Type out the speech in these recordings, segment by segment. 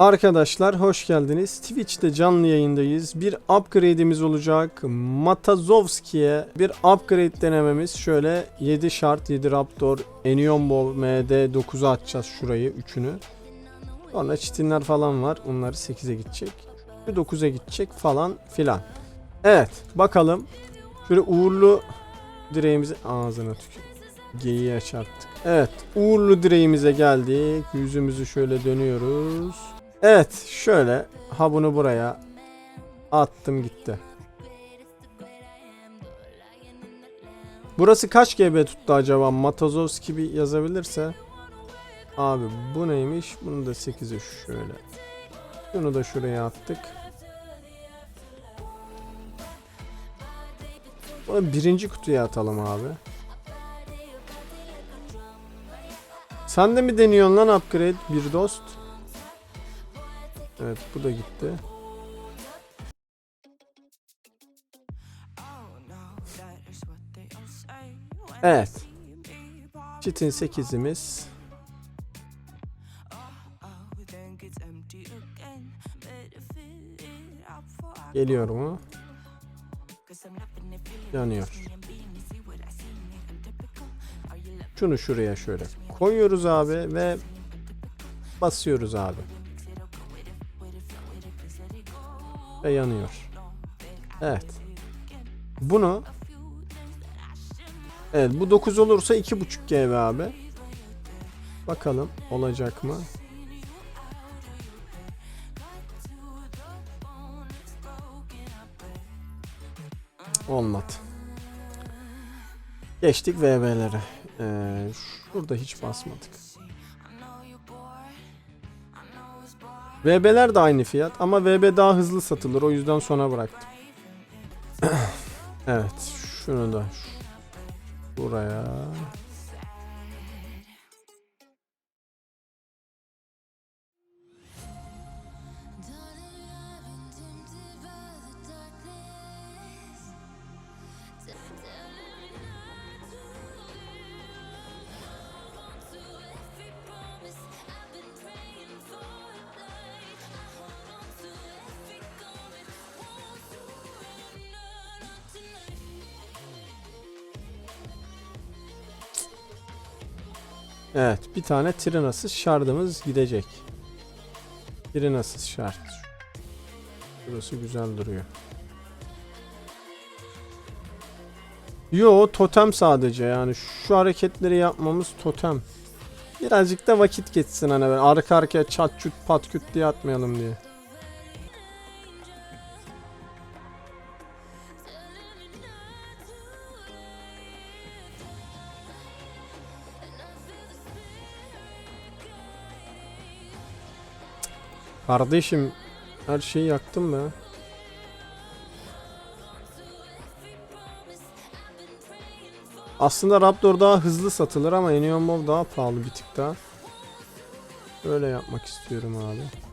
Arkadaşlar hoş geldiniz. Twitch'te canlı yayındayız. Bir upgrade'imiz olacak. Matazovski'ye bir upgrade denememiz. Şöyle 7 şart, 7 Raptor, Enion MD 9'a atacağız şurayı, üçünü. Sonra çitinler falan var. Onları 8'e gidecek. Bir 9'a gidecek falan filan. Evet bakalım. Şöyle uğurlu direğimizi ağzına tükür. Geyiğe çarptık. Evet uğurlu direğimize geldik. Yüzümüzü şöyle dönüyoruz. Evet şöyle ha bunu buraya attım gitti. Burası kaç GB tuttu acaba? Matazovski bir yazabilirse. Abi bu neymiş? Bunu da 8'e şöyle. Bunu da şuraya attık. Bunu birinci kutuya atalım abi. Sen de mi deniyorsun lan upgrade bir dost? Evet bu da gitti. Evet. Çitin 8'imiz. Geliyor mu? Yanıyor. Şunu şuraya şöyle koyuyoruz abi ve basıyoruz abi. Ve yanıyor. Evet. Bunu Evet bu 9 olursa 2.5 GB abi. Bakalım olacak mı? Olmadı. Geçtik VB'lere. Ee, şurada hiç basmadık. VB'ler de aynı fiyat ama VB daha hızlı satılır. O yüzden sona bıraktım. evet. Şunu da buraya. Evet, bir tane Trinasız şardımız gidecek. Trinasız şart. Burası güzel duruyor. Yo totem sadece yani şu hareketleri yapmamız totem. Birazcık da vakit geçsin hani arka arkaya çat çut pat küt diye atmayalım diye. Kardeşim her şeyi yaktım be. Aslında Raptor daha hızlı satılır ama Enion Mob daha pahalı bir tık daha. Böyle yapmak istiyorum abi.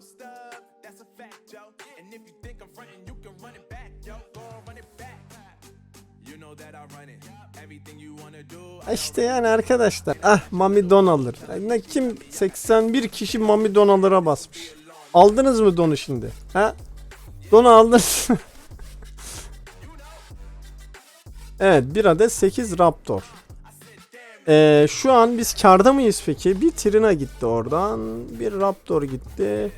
So stubbed, that's a fact, yo. And if you think I'm frontin', you can run it back, yo. Go run it back. You know that I run it. Everything you wanna do, Ha İşte yani arkadaşlar. Ah Mami Don alır. Ne kim 81 kişi Mami Don alır'a basmış. Aldınız mı Don'u şimdi? Ha? Don'u aldınız. evet bir adet 8 Raptor. Ee, şu an biz karda mıyız peki? Bir Trina gitti oradan. Bir Raptor gitti.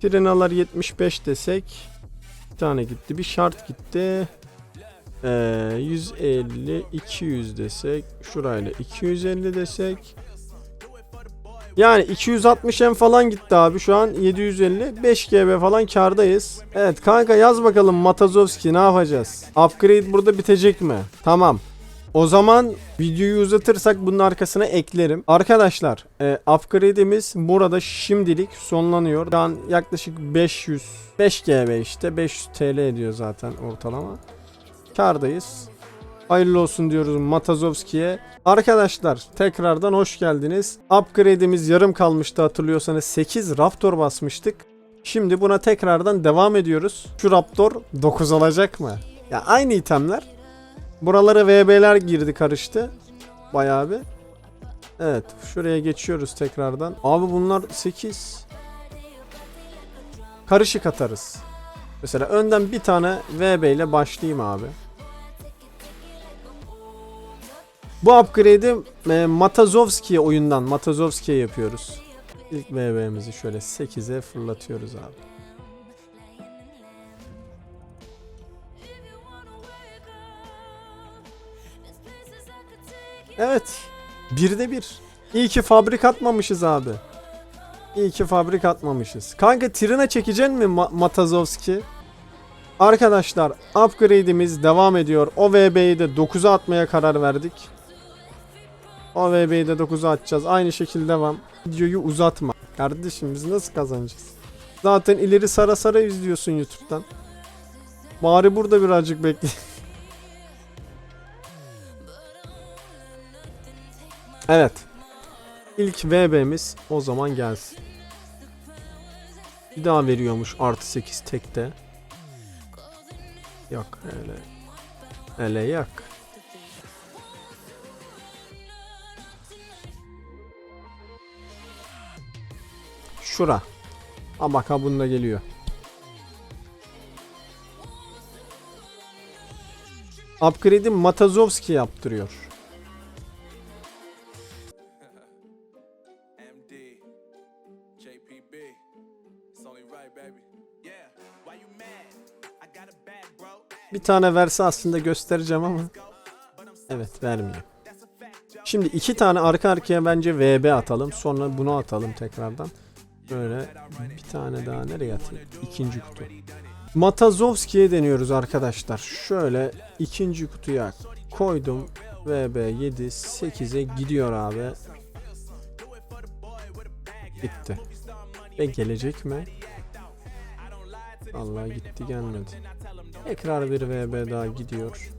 Trinalar 75 desek. Bir tane gitti. Bir şart gitti. Ee, 150 200 desek şurayla 250 desek yani 260 en falan gitti abi şu an 750 5 GB falan kardayız. Evet kanka yaz bakalım Matazovski ne yapacağız? Upgrade burada bitecek mi? Tamam. O zaman videoyu uzatırsak bunun arkasına eklerim. Arkadaşlar e, upgrade'imiz burada şimdilik sonlanıyor. Şu yaklaşık 500 5 GB işte 500 TL ediyor zaten ortalama. Kardayız. Hayırlı olsun diyoruz Matazovski'ye. Arkadaşlar tekrardan hoş geldiniz. Upgrade'imiz yarım kalmıştı hatırlıyorsanız 8 Raptor basmıştık. Şimdi buna tekrardan devam ediyoruz. Şu Raptor 9 olacak mı? Ya aynı itemler. Buralara VB'ler girdi karıştı. Bayağı bir. Evet şuraya geçiyoruz tekrardan. Abi bunlar 8. Karışık atarız. Mesela önden bir tane VB ile başlayayım abi. Bu upgrade'i e, Matazovski'ye oyundan Matazovski'ye yapıyoruz. İlk VB'mizi şöyle 8'e fırlatıyoruz abi. Evet. Birde bir. İyi ki fabrik atmamışız abi. İyi ki fabrik atmamışız. Kanka Trina çekeceksin mi Ma- Matazovski? Arkadaşlar upgrade'imiz devam ediyor. O VB'yi de 9'a atmaya karar verdik. O VB'yi de 9'a atacağız. Aynı şekilde devam. Videoyu uzatma. Kardeşim biz nasıl kazanacağız? Zaten ileri sara sara izliyorsun YouTube'dan. Bari burada birazcık bekle. evet. İlk VB'miz o zaman gelsin. Bir daha veriyormuş artı 8 tekte. Yok öyle. Öyle yok. Şura. Ha bak ha bunda geliyor. Upgrade'i Matazovski yaptırıyor. Bir tane verse aslında göstereceğim ama. Evet vermiyor. Şimdi iki tane arka arkaya bence VB atalım. Sonra bunu atalım tekrardan. Böyle bir tane daha nereye atayım? İkinci kutu. Matazovski'ye deniyoruz arkadaşlar. Şöyle ikinci kutuya koydum. VB 7 8'e gidiyor abi. Gitti. Ve gelecek mi? Allah gitti gelmedi. Tekrar bir VB daha gidiyor.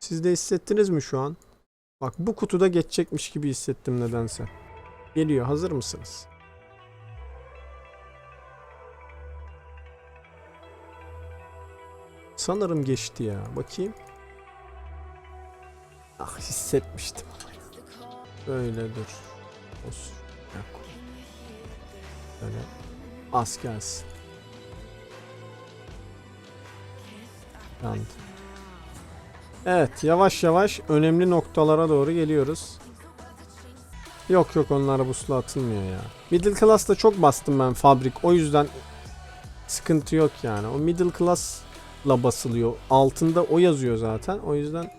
Siz de hissettiniz mi şu an? Bak bu kutuda geçecekmiş gibi hissettim nedense. Geliyor hazır mısınız? Sanırım geçti ya. Bakayım. Ah hissetmiştim. Böyle dur. Olsun. Böyle az gelsin. Yandı. Evet yavaş yavaş önemli noktalara doğru geliyoruz. Yok yok onlara busla atılmıyor ya. Middle class'ta çok bastım ben fabrik o yüzden sıkıntı yok yani. O middle class'la basılıyor. Altında o yazıyor zaten o yüzden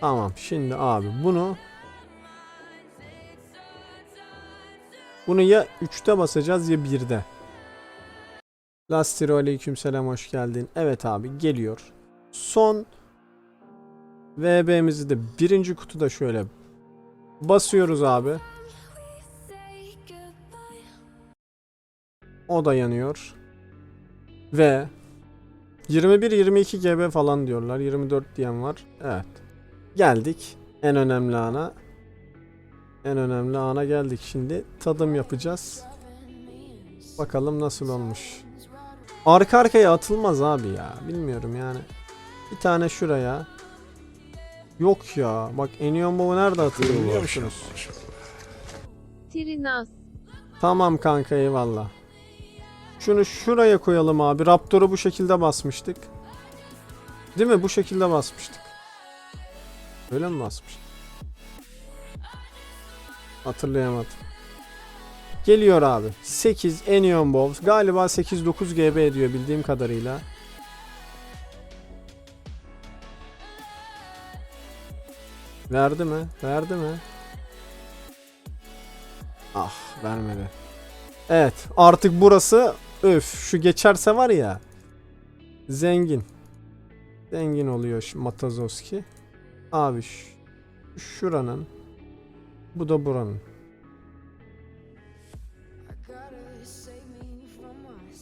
Tamam şimdi abi bunu Bunu ya 3'te basacağız ya 1'de. Lastiro aleykümselam hoş geldin. Evet abi geliyor. Son VB'mizi de birinci kutuda şöyle basıyoruz abi. O da yanıyor. Ve 21-22 GB falan diyorlar. 24 diyen var. Evet. Geldik en önemli ana. En önemli ana geldik şimdi. Tadım yapacağız. Bakalım nasıl olmuş. Arka arkaya atılmaz abi ya. Bilmiyorum yani. Bir tane şuraya. Yok ya. Bak Enion Bow'u nerede atılıyor biliyor musunuz? Trinas. Tamam kanka eyvallah. Şunu şuraya koyalım abi. Raptor'u bu şekilde basmıştık. Değil mi? Bu şekilde basmıştık. Öyle mi basmış? Hatırlayamadım. Geliyor abi. 8 Enion Balls. Galiba 8-9 GB ediyor bildiğim kadarıyla. Verdi mi? Verdi mi? Ah vermedi. Evet artık burası öf şu geçerse var ya zengin. Zengin oluyor şu Matazowski. Abi şuranın bu da buranın.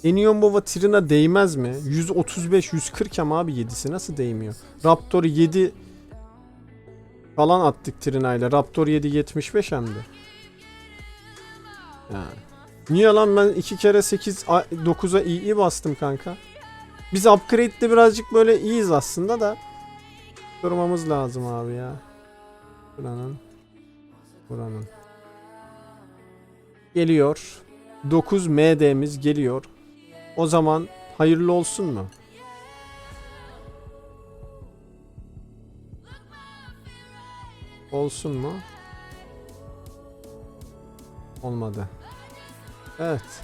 Enion Bova Trina değmez mi? 135 140 ama abi 7'si nasıl değmiyor? Raptor 7 falan attık Trina ile. Raptor 7 75 hem de. Yani. Niye lan ben 2 kere 8 9'a iyi bastım kanka. Biz upgrade'de birazcık böyle iyiyiz aslında da durmamız lazım abi ya. Buranın buranın geliyor. 9 MD'miz geliyor. O zaman hayırlı olsun mu? Olsun mu? Olmadı. Evet.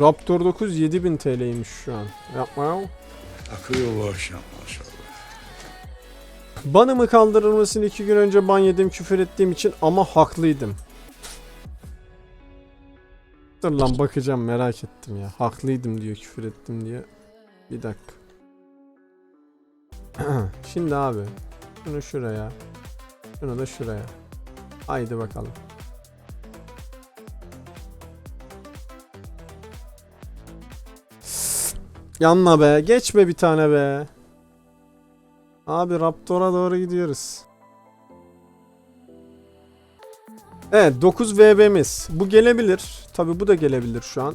Raptor 9 7000 TL'ymiş şu an. Yapma ya. Akıyor bu akşam maşallah. Banımı kaldırılmasını iki gün önce ban yedim küfür ettiğim için ama haklıydım. Dur lan bakacağım merak ettim ya. Haklıydım diyor küfür ettim diye. Bir dakika. Şimdi abi. Şunu şuraya. Şunu da şuraya. Haydi bakalım. Yanma be. Geçme bir tane be. Abi Raptor'a doğru gidiyoruz. Evet 9 VB'miz. Bu gelebilir. Tabi bu da gelebilir şu an.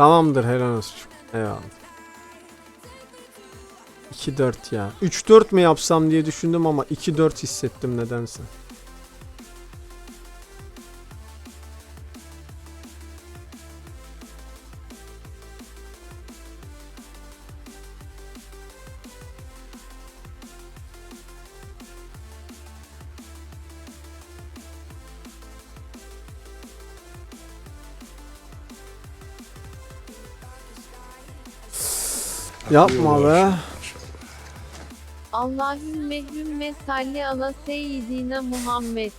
Tamamdır helal olsun. Eyvallah. 2-4 ya. 3-4 mi yapsam diye düşündüm ama 2-4 hissettim nedense. Yapma be. Allahümme hümme salli ala seyyidina Muhammed.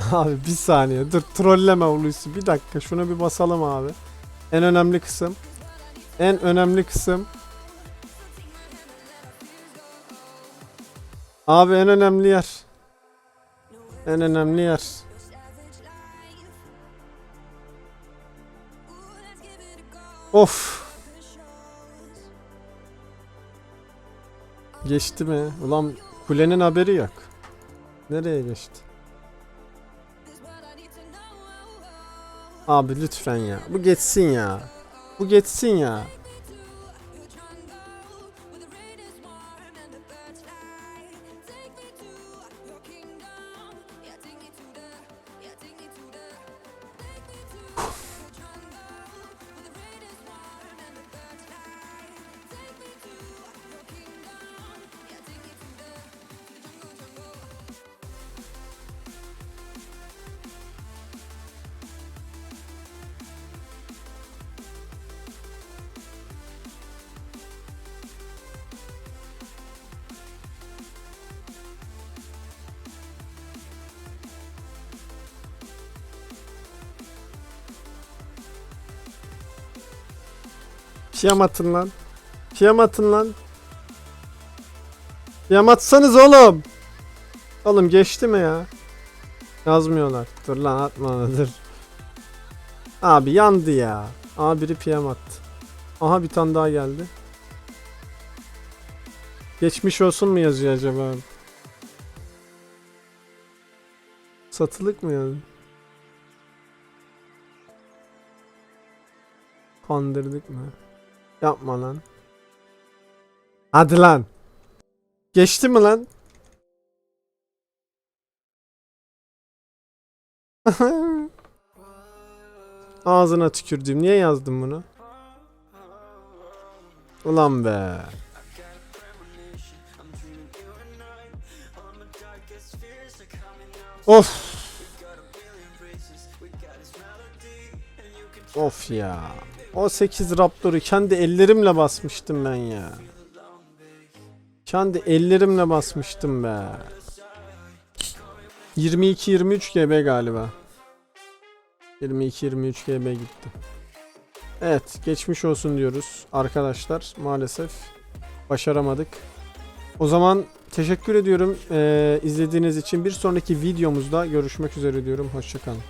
Abi bir saniye dur trolleme Hulusi bir dakika şuna bir basalım abi. En önemli kısım. En önemli kısım. Abi en önemli yer. En önemli yer. Of. Geçti mi? Ulan kulenin haberi yok. Nereye geçti? Abi lütfen ya. Bu geçsin ya. Bu geçsin ya. Piyam atın lan. Piyam atın lan. Piyam atsanız oğlum. Oğlum geçti mi ya? Yazmıyorlar. Dur lan atma dur. Abi yandı ya. Aa biri piyam attı. Aha bir tane daha geldi. Geçmiş olsun mu yazıyor acaba? Satılık mı yani? Kandırdık mı? Yapma lan. Hadi lan. Geçti mi lan? Ağzına tükürdüm. Niye yazdım bunu? Ulan be. Of. Of ya. O 8 Raptor'u kendi ellerimle basmıştım ben ya. Kendi ellerimle basmıştım be. 22-23 GB galiba. 22-23 GB gitti. Evet geçmiş olsun diyoruz arkadaşlar maalesef başaramadık. O zaman teşekkür ediyorum ee, izlediğiniz için bir sonraki videomuzda görüşmek üzere diyorum hoşçakalın.